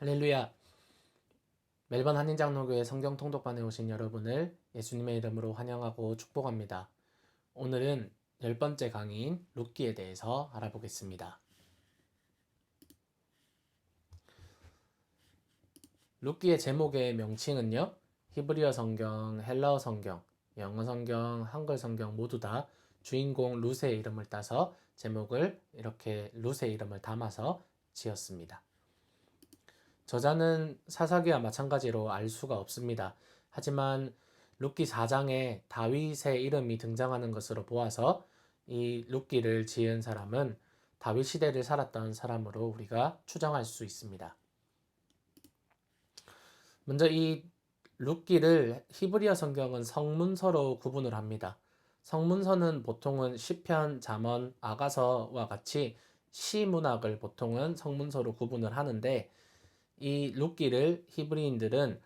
할렐루야. 멜번 한인장로교회 성경 통독반에 오신 여러분을 예수님의 이름으로 환영하고 축복합니다. 오늘은 열 번째 강의인 룻기에 대해서 알아보겠습니다. 룻기의 제목의 명칭은요. 히브리어 성경, 헬라어 성경, 영어 성경, 한글 성경 모두 다 주인공 룻의 이름을 따서 제목을 이렇게 룻의 이름을 담아서 지었습니다. 저자는 사사기와 마찬가지로 알 수가 없습니다. 하지만 룻기 4장에 다윗의 이름이 등장하는 것으로 보아서 이 룻기를 지은 사람은 다윗 시대를 살았던 사람으로 우리가 추정할 수 있습니다. 먼저 이 룻기를 히브리어 성경은 성문서로 구분을 합니다. 성문서는 보통은 시편, 잠언, 아가서와 같이 시 문학을 보통은 성문서로 구분을 하는데 이 룻기를 히브리인들은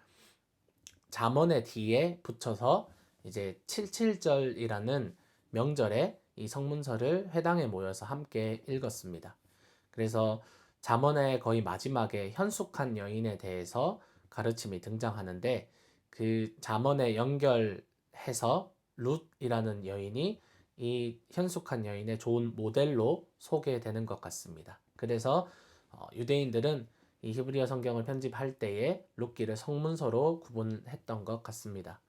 잠언의 뒤에 붙여서 이제 77절이라는 명절에 이 성문서를 회당에 모여서 함께 읽었습니다. 그래서 잠언의 거의 마지막에 현숙한 여인에 대해서 가르침이 등장하는데 그 잠언에 연결해서 룻이라는 여인이 이 현숙한 여인의 좋은 모델로 소개되는 것 같습니다. 그래서 어, 유대인들은 이 히브리어 성경을 편집할 때에 룻기를 성문서로 구분했던 것 같습니다.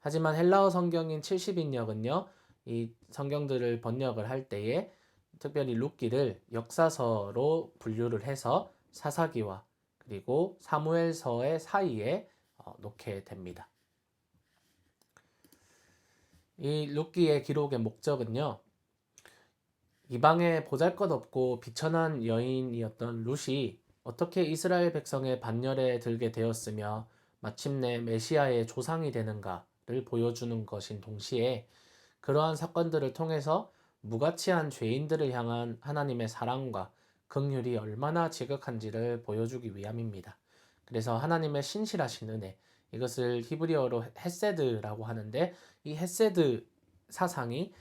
하지만 헬라어 성경인 70인역은요, 이 성경들을 번역을 할 때에 특별히 룻기를 역사서로 분류를 해서 사사기와 그리고 사무엘서의 사이에 어, 놓게 됩니다. 이 룻기의 기록의 목적은요. 이방에 보잘것없고 비천한 여인이었던 룻이 어떻게 이스라엘 백성의 반열에 들게 되었으며 마침내 메시아의 조상이 되는가를 보여주는 것인 동시에 그러한 사건들을 통해서 무가치한 죄인들을 향한 하나님의 사랑과 긍휼이 얼마나 지극한지를 보여주기 위함입니다. 그래서 하나님의 신실하신 은혜, 이것을 히브리어로 헤세드라고 하는데 이 헤세드 사상이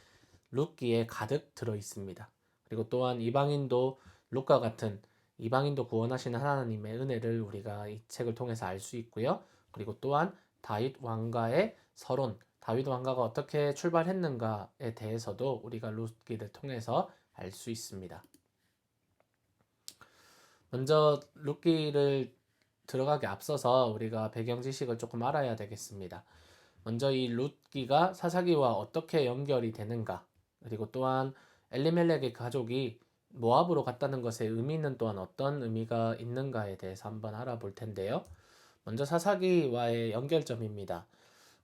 룻기에 가득 들어 있습니다. 그리고 또한 이방인도 룻과 같은 이방인도 구원하시는 하나님의 은혜를 우리가 이 책을 통해서 알 수 있고요. 그리고 또한 다윗 왕가의 서론, 다윗 왕가가 어떻게 출발했는가에 대해서도 우리가 룻기를 통해서 알 수 있습니다. 먼저 룻기를 들어가기 앞서서 우리가 배경 지식을 조금 알아야 되겠습니다. 먼저 이 룻기가 사사기와 어떻게 연결이 되는가, 그리고 또한 엘리멜렉의 가족이 모압으로 갔다는 것의 의미는 또한 어떤 의미가 있는가에 대해서 한번 알아볼 텐데요. 먼저 사사기와의 연결점입니다.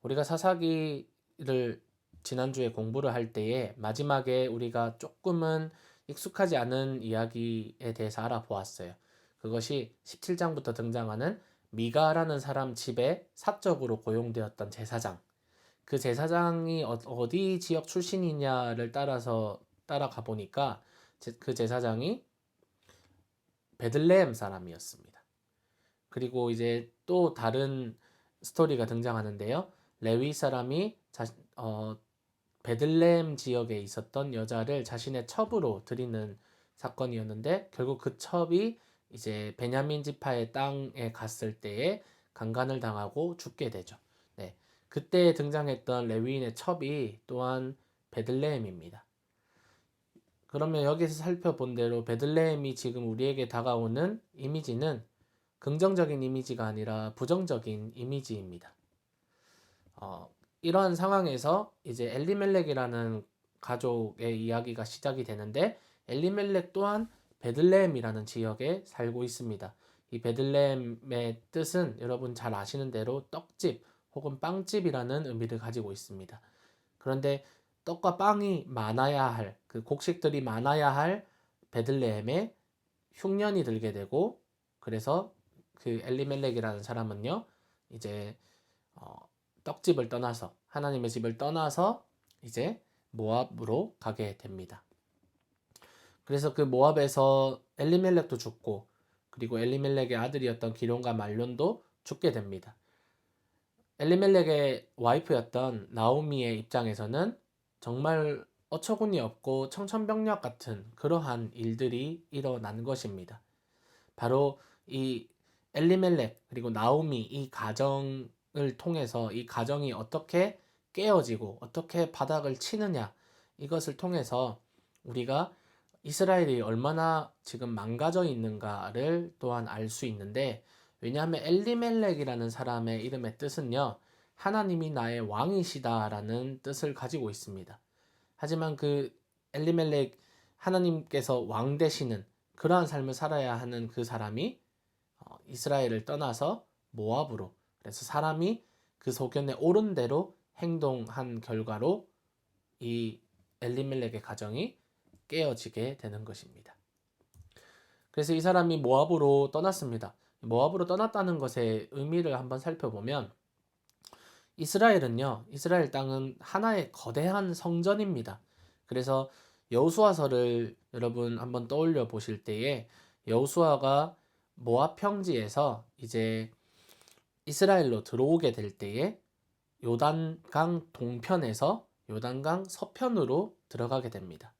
우리가 사사기를 지난주에 공부를 할 때에 마지막에 우리가 조금은 익숙하지 않은 이야기에 대해서 알아보았어요. 그것이 17장부터 등장하는 미가라는 사람 집에 사적으로 고용되었던 제사장. 그 제사장이 어, 디 지역 출신이냐를 따라서 따라가 보니까 그 제사장이 베들레헴 사람이었습니다. 그리고 이제 또 다른 스토리가 등장하는데요. 레위 사람이 자, 어, 베들레헴 지역에 있었던 여자를 자신의 첩으로 드리는 사건이었는데 결국 그 첩이 이제 베냐민 지파의 땅에 갔을 때에 강간을 당하고 죽게 되죠. 네. 그때 등장했던 레위인의 첩이 또한 베들레헴입니다. 그러면 여기서 살펴본 대로 베들레헴이 지금 우리에게 다가오는 이미지는 긍정적인 이미지가 아니라 부정적인 이미지입니다. 어, 이러한 상황에서 이제 엘리멜렉이라는 가족의 이야기가 시작이 되는데 엘리멜렉 또한 베들레헴이라는 지역에 살고 있습니다. 이 베들레헴의 뜻은 여러분 잘 아시는 대로 떡집 혹은 빵집이라는 의미를 가지고 있습니다. 그런데 떡과 빵이 많아야 할, 그 곡식들이 많아야 할 베들레헴에 흉년이 들게 되고, 그래서 그 엘리멜렉이라는 사람은요, 이제, 어, 떡집을 떠나서, 하나님의 집을 떠나서 이제 모압으로 가게 됩니다. 그래서 그 모압에서 엘리멜렉도 죽고, 그리고 엘리멜렉의 아들이었던 기론과 말론도 죽게 됩니다. 엘리멜렉의 와이프였던 나오미의 입장에서는 정말 어처구니 없고 청천벽력 같은 그러한 일들이 일어난 것입니다. 바로 이 엘리멜렉 그리고 나오미 이 가정을 통해서 이 가정이 어떻게 깨어지고 어떻게 바닥을 치느냐 이것을 통해서 우리가 이스라엘이 얼마나 지금 망가져 있는가를 또한 알 수 있는데 왜냐하면 엘리멜렉이라는 사람의 이름의 뜻은요 하나님이 나의 왕이시다라는 뜻을 가지고 있습니다. 하지만 그 엘리멜렉 하나님께서 왕 되시는 그러한 삶을 살아야 하는 그 사람이 어, 이스라엘을 떠나서 모압으로 그래서 사람이 그 소견에 옳은 대로 행동한 결과로 이 엘리멜렉의 가정이 깨어지게 되는 것입니다. 그래서 이 사람이 모압으로 떠났습니다. 모압으로 떠났다는 것의 의미를 한번 살펴보면 이스라엘은요. 이스라엘 땅은 하나의 거대한 성전입니다. 그래서 여호수아서를 여러분 한번 떠올려 보실 때에 여호수아가 모압 평지에서 이제 이스라엘로 들어오게 될 때에 요단강 동편에서 요단강 서편으로 들어가게 됩니다.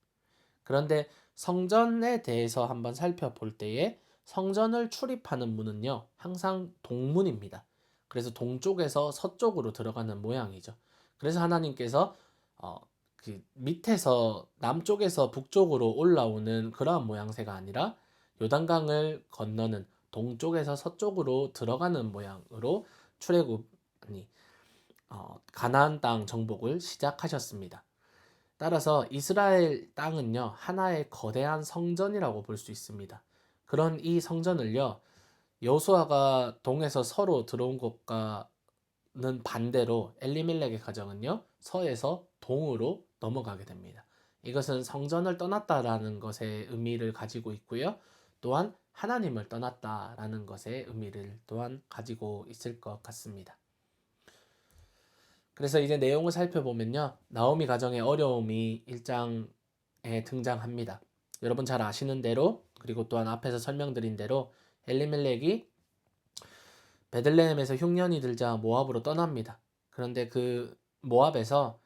그런데 성전에 대해서 한번 살펴볼 때에 성전을 출입하는 문은요, 항상 동문입니다. 그래서 동쪽에서 서쪽으로 들어가는 모양이죠. 그래서 하나님께서 어, 그 밑에서 남쪽에서 북쪽으로 올라오는 그러한 모양새가 아니라 요단강을 건너는 동쪽에서 서쪽으로 들어가는 모양으로 출애굽 아니 어, 가나안 땅 정복을 시작하셨습니다. 따라서 이스라엘 땅은요 하나의 거대한 성전이라고 볼 수 있습니다. 그런 이 성전을요 여호수아가 동에서 서로 들어온 것과는 반대로 엘리멜렉의 가정은요 서에서 동으로 넘어가게 됩니다. 이것은 성전을 떠났다라는 것의 의미를 가지고 있고요. 또한 하나님을 떠났다라는 것의 의미를 또한 가지고 있을 것 같습니다. 그래서 이제 내용을 살펴보면요. 나오미 가정의 어려움이 1장에 등장합니다. 여러분 잘 아시는 대로 그리고 또한 앞에서 설명드린 대로 엘리멜렉이 베들레헴에서 흉년이 들자 모압으로 떠납니다. 그런데 그 모압에서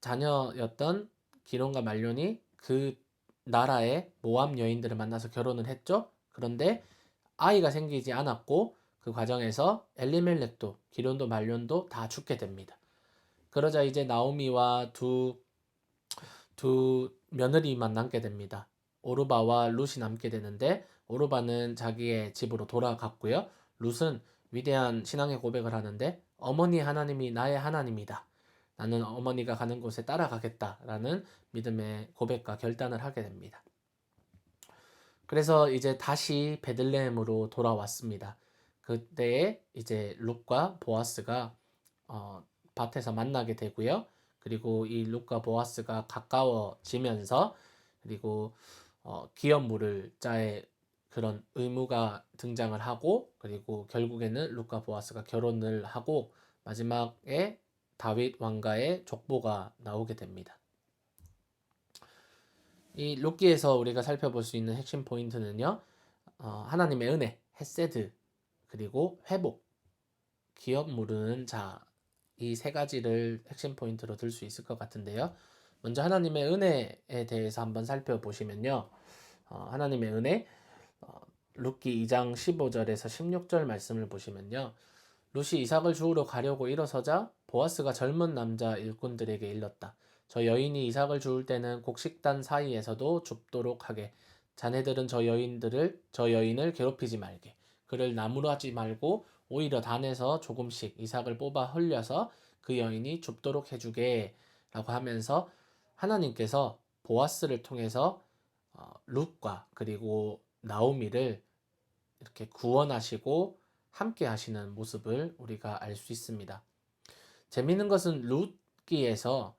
자녀였던 기론과 말론이 그 나라의 모압 여인들을 만나서 결혼을 했죠. 그런데 아이가 생기지 않았고 그 과정에서 엘리멜렉도 기론도 말론도 다 죽게 됩니다. 그러자 이제 나오미와 두, 두 며느리만 남게 됩니다. 오르바와 룻이 남게 되는데 오르바는 자기의 집으로 돌아갔고요. 룻은 위대한 신앙의 고백을 하는데 어머니 하나님이 나의 하나님이다. 나는 어머니가 가는 곳에 따라가겠다라는 믿음의 고백과 결단을 하게 됩니다. 그래서 이제 다시 베들레헴으로 돌아왔습니다. 그때에 이제 룩과 보아스가 어, 밭에서 만나게 되고요. 그리고 이 룩과 보아스가 가까워지면서 그리고 어, 기업물을 짜의 그런 의무가 등장을 하고 그리고 결국에는 룩과 보아스가 결혼을 하고 마지막에 다윗 왕가의 족보가 나오게 됩니다. 이 록기에서 우리가 살펴볼 수 있는 핵심 포인트는요. 어, 하나님의 은혜, 헤세드, 그리고 회복, 기업 무르는 자, 이 세 가지를 핵심 포인트로 들 수 있을 것 같은데요. 먼저 하나님의 은혜에 대해서 한번 살펴보시면요. 어, 하나님의 은혜, 어, 룻기 2장 15절에서 16절 말씀을 보시면요. 룻이 이삭을 주우러 가려고 일어서자 보아스가 젊은 남자 일꾼들에게 일렀다. 저 여인이 이삭을 주울 때는 곡식단 사이에서도 줍도록 하게. 자네들은 저 여인들을 저 여인을 괴롭히지 말게. 그를 나무로 하지 말고 오히려 단에서 조금씩 이삭을 뽑아 흘려서 그 여인이 줍도록 해주게. 라고 하면서 하나님께서 보아스를 통해서 어, 룻과 그리고 나오미를 이렇게 구원하시고 함께 하시는 모습을 우리가 알 수 있습니다. 재미있는 것은 룻기에서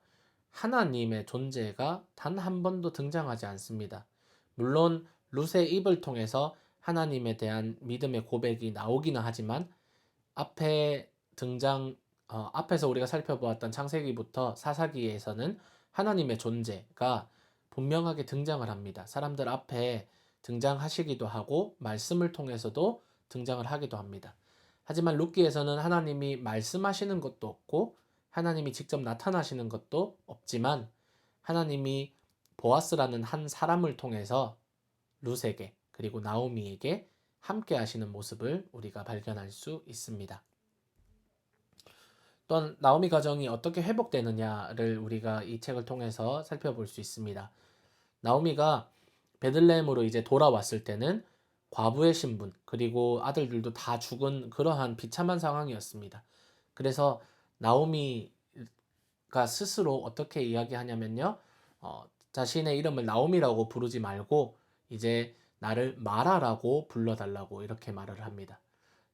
하나님의 존재가 단 한 번도 등장하지 않습니다. 물론 룻의 입을 통해서 하나님에 대한 믿음의 고백이 나오기는 하지만 앞에 등장 어, 앞에서 우리가 살펴보았던 창세기부터 사사기에서는 하나님의 존재가 분명하게 등장을 합니다. 사람들 앞에 등장하시기도 하고 말씀을 통해서도 등장을 하기도 합니다. 하지만 룻기에서는 하나님이 말씀하시는 것도 없고 하나님이 직접 나타나시는 것도 없지만 하나님이 보아스라는 한 사람을 통해서 룻에게 그리고 나오미에게 함께 하시는 모습을 우리가 발견할 수 있습니다. 또한 나오미 가정이 어떻게 회복되느냐를 우리가 이 책을 통해서 살펴볼 수 있습니다. 나오미가 베들레헴으로 이제 돌아왔을 때는 과부의 신분 그리고 아들들도 다 죽은 그러한 비참한 상황이었습니다. 그래서 나오미가 스스로 어떻게 이야기하냐면요. 어, 자신의 이름을 나오미라고 부르지 말고 이제 나를 마라라고 불러달라고 이렇게 말을 합니다.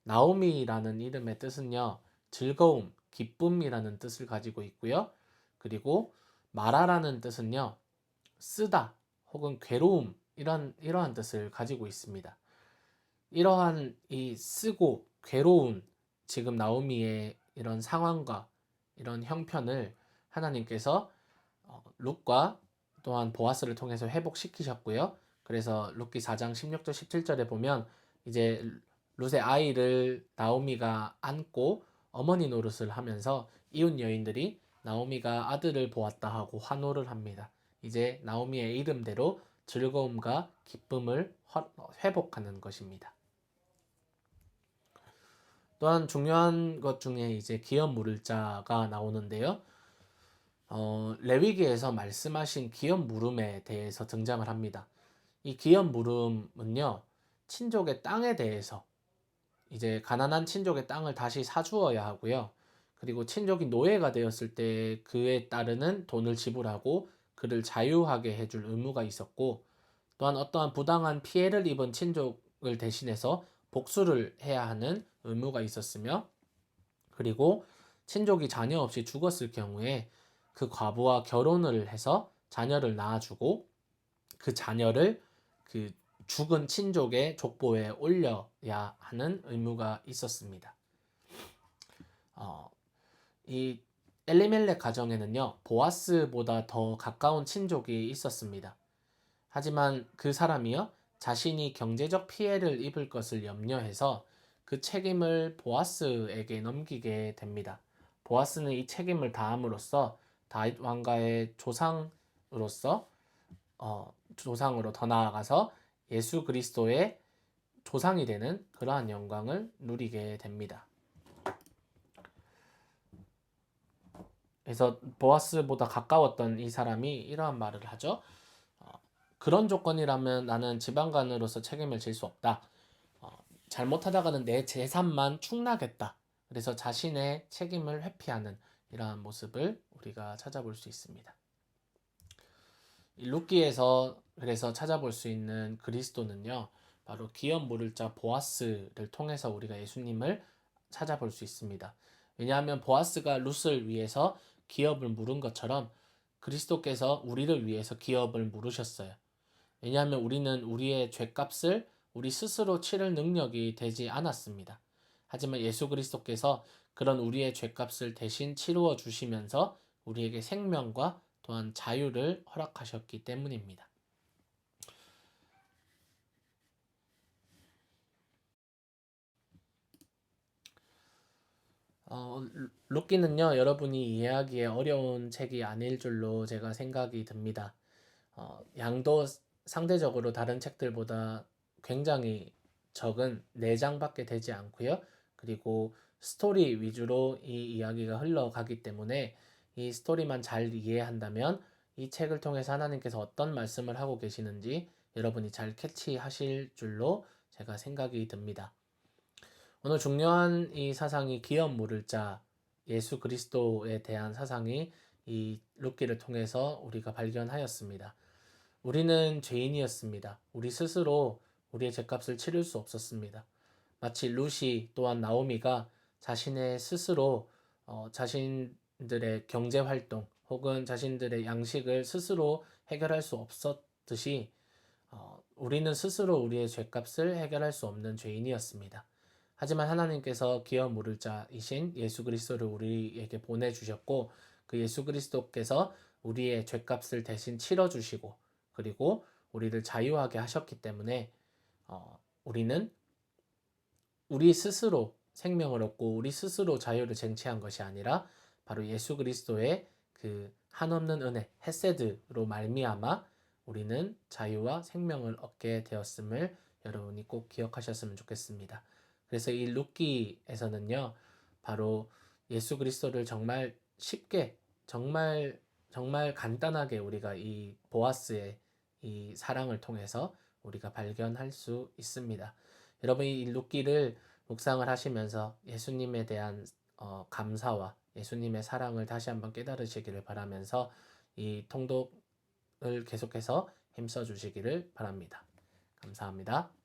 나오미라는 이름의 뜻은요. 즐거움, 기쁨이라는 뜻을 가지고 있고요. 그리고 마라라는 뜻은요. 쓰다 혹은 괴로움 이런 이러한 뜻을 가지고 있습니다. 이러한 이 쓰고 괴로운 지금 나오미의 이런 상황과 이런 형편을 하나님께서 어, 룻과 또한 보아스를 통해서 회복시키셨고요. 그래서 룻기 4장 16절 17절에 보면 이제 룻의 아이를 나오미가 안고 어머니 노릇을 하면서 이웃 여인들이 나오미가 아들을 보았다 하고 환호를 합니다. 이제 나오미의 이름대로 즐거움과 기쁨을 회복하는 것입니다. 또한 중요한 것 중에 이제 기업 물을 자가 나오는데요. 어, 레위기에서 말씀하신 기업 물음에 대해서 등장을 합니다. 이 기업 물음은요, 친족의 땅에 대해서 이제 가난한 친족의 땅을 다시 사주어야 하고요. 그리고 친족이 노예가 되었을 때 그에 따르는 돈을 지불하고 그를 자유하게 해줄 의무가 있었고 또한 어떠한 부당한 피해를 입은 친족을 대신해서 복수를 해야 하는 의무가 있었으며 그리고 친족이 자녀 없이 죽었을 경우에 그 과부와 결혼을 해서 자녀를 낳아주고 그 자녀를 그 죽은 친족의 족보에 올려야 하는 의무가 있었습니다. 어, 이 엘리멜렉 가정에는요 보아스보다 더 가까운 친족이 있었습니다. 하지만 그 사람이요 자신이 경제적 피해를 입을 것을 염려해서 그 책임을 보아스에게 넘기게 됩니다. 보아스는 이 책임을 다함으로써 다윗 왕가의 조상으로서 어, 조상으로 더 나아가서 예수 그리스도의 조상이 되는 그러한 영광을 누리게 됩니다. 그래서 보아스보다 가까웠던 이 사람이 이러한 말을 하죠. 어, 그런 조건이라면 나는 지방관으로서 책임을 질 수 없다. 어, 잘못하다가는 내 재산만 축나겠다. 그래서 자신의 책임을 회피하는 이러한 모습을 우리가 찾아볼 수 있습니다. 루키에서 그래서 찾아볼 수 있는 그리스도는요. 바로 기업 물을 자 보아스를 통해서 우리가 예수님을 찾아볼 수 있습니다. 왜냐하면 보아스가 룻을 위해서 기업을 물은 것처럼 그리스도께서 우리를 위해서 기업을 물으셨어요. 왜냐하면 우리는 우리의 죄값을 우리 스스로 치를 능력이 되지 않았습니다. 하지만 예수 그리스도께서 그런 우리의 죄값을 대신 치루어 주시면서 우리에게 생명과 또한 자유를 허락하셨기 때문입니다. 어, 루키는요, 여러분이 이해하기에 어려운 책이 아닐 줄로 제가 생각이 듭니다. 어, 양도 상대적으로 다른 책들보다 굉장히 적은 4장밖에 되지 않고요. 그리고 스토리 위주로 이 이야기가 흘러가기 때문에 이 스토리만 잘 이해한다면 이 책을 통해서 하나님께서 어떤 말씀을 하고 계시는지 여러분이 잘 캐치하실 줄로 제가 생각이 듭니다. 오늘 중요한 이 사상이 기업 물을 자 예수 그리스도에 대한 사상이 이 룻기를 통해서 우리가 발견하였습니다. 우리는 죄인이었습니다. 우리 스스로 우리의 죄값을 치를 수 없었습니다. 마치 루시 또한 나오미가 자신의 스스로 어, 자신들의 경제 활동 혹은 자신들의 양식을 스스로 해결할 수 없었듯이 어, 우리는 스스로 우리의 죄값을 해결할 수 없는 죄인이었습니다. 하지만 하나님께서 기어 물을 자이신 예수 그리스도를 우리에게 보내주셨고 그 예수 그리스도께서 우리의 죄값을 대신 치러주시고 그리고 우리를 자유하게 하셨기 때문에 어, 우리는 우리 스스로 생명을 얻고 우리 스스로 자유를 쟁취한 것이 아니라 바로 예수 그리스도의 그 한없는 은혜 헤세드로 말미암아 우리는 자유와 생명을 얻게 되었음을 여러분이 꼭 기억하셨으면 좋겠습니다. 그래서 이 룻기에서는요, 바로 예수 그리스도를 정말 쉽게, 정말, 정말 간단하게 우리가 이 보아스의 이 사랑을 통해서 우리가 발견할 수 있습니다. 여러분이 이 룻기를 묵상을 하시면서 예수님에 대한 어, 감사와 예수님의 사랑을 다시 한번 깨달으시기를 바라면서 이 통독을 계속해서 힘써 주시기를 바랍니다. 감사합니다.